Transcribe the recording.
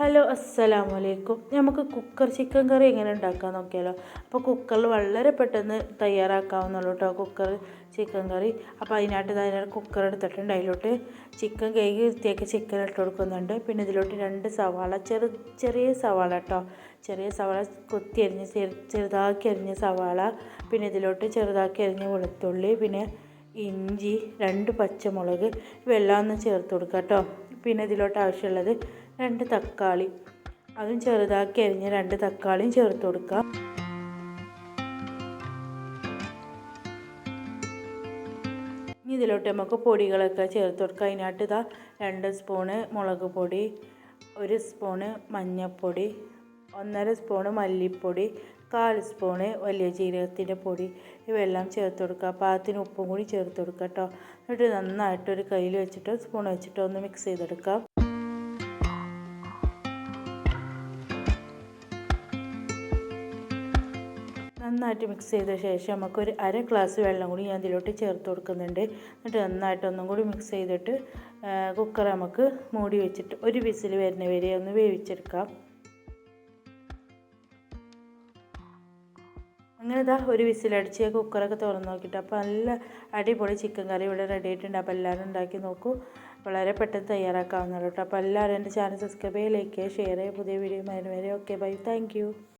Hello അസ്സലാമു അലൈക്കും നമുക്ക് കുക്കർ ചിക്കൻ കറി എങ്ങനെ ഉണ്ടാക്കാൻ നോക്കിയാലോ? അപ്പോൾ കുക്കറിൽ വളരെ പെട്ടെന്ന് തയ്യാറാക്കാവുന്നുള്ളൂ കേട്ടോ കുക്കർ ചിക്കൻ കറി. അപ്പോൾ അതിനായിട്ട് അതിനായിട്ട് കുക്കർ എടുത്തിട്ടുണ്ട്. അതിലോട്ട് ചിക്കൻ കഴുകി വൃത്തിയാക്കി ചിക്കൻ ഇട്ട് കൊടുക്കുന്നുണ്ട്. പിന്നെ ഇതിലോട്ട് രണ്ട് സവാള ചെറു ചെറിയ സവാള കേട്ടോ ചെറിയ സവാള കൊത്തി അരിഞ്ഞ് ചെറുതാക്കി അരിഞ്ഞ സവാള. പിന്നെ ഇതിലോട്ട് ചെറുതാക്കി അരിഞ്ഞ വെളുത്തുള്ളി പിന്നെ ഇഞ്ചി രണ്ട് പച്ചമുളക്. ഇവയെല്ലാം ഒന്ന് ചേർത്ത് കൊടുക്കാം കേട്ടോ പിന്നെ ഇതിലോട്ട് ആവശ്യമുള്ളത് രണ്ട് തക്കാളി. അതും ചെറുതാക്കി അരിഞ്ഞ് രണ്ട് തക്കാളിയും ചേർത്ത് കൊടുക്കുക. ഇനി ഇതിലോട്ട് നമുക്ക് പൊടികളൊക്കെ ചേർത്ത് കൊടുക്കാം അതിനായിട്ട് ഇതാ രണ്ട് സ്പൂണ് മുളക് പൊടി ഒരു സ്പൂണ് മഞ്ഞൾപ്പൊടി ഒന്നര സ്പൂണ് മല്ലിപ്പൊടി കാൽ സ്പൂണ് വലിയ ജീരകത്തിന്റെ പൊടി ഇവയെല്ലാം ചേർത്ത് കൊടുക്കുക. പാകത്തിന് ഉപ്പും കൂടി ചേർത്ത് കൊടുക്കുക കേട്ടോ. എന്നിട്ട് നന്നായിട്ട് ഒരു കയ്യിൽ വെച്ചിട്ട് സ്പൂൺ വെച്ചിട്ട് ഒന്ന് മിക്സ് ചെയ്തെടുക്കാം. നന്നായിട്ട് മിക്സ് ചെയ്ത ശേഷം നമുക്കൊരു അര ഗ്ലാസ് വെള്ളം കൂടി ഞാൻ ഇതിലോട്ട് ചേർത്ത് കൊടുക്കുന്നുണ്ട്. എന്നിട്ട് നന്നായിട്ട് ഒന്നും കൂടി മിക്സ് ചെയ്തിട്ട് കുക്കർ നമുക്ക് മൂടി വെച്ചിട്ട് ഒരു വിസിൽ വരുന്ന വരെ ഒന്ന് വേവിച്ചെടുക്കാം. അങ്ങനെ ഇതാ ഒരു വിസിലടിച്ച് കുക്കറൊക്കെ തുറന്ന് നോക്കിയിട്ട് അപ്പോൾ നല്ല അടിപൊളി ചിക്കൻ കറി ഇവിടെ റെഡി ആയിട്ടുണ്ട്. അപ്പോൾ എല്ലാവരും ഉണ്ടാക്കി നോക്കൂ. വളരെ പെട്ടെന്ന് തയ്യാറാക്കാവുന്നതാണ് കേട്ടോ. അപ്പോൾ എല്ലാവരും എന്റെ ചാനൽ സബ്സ്ക്രൈബ് ചെയ്യുക ലൈക്ക് ചെയ്യുക ഷെയർ ചെയ്യുക. പുതിയ വീഡിയോ വരെ ഓക്കെ ബൈ താങ്ക്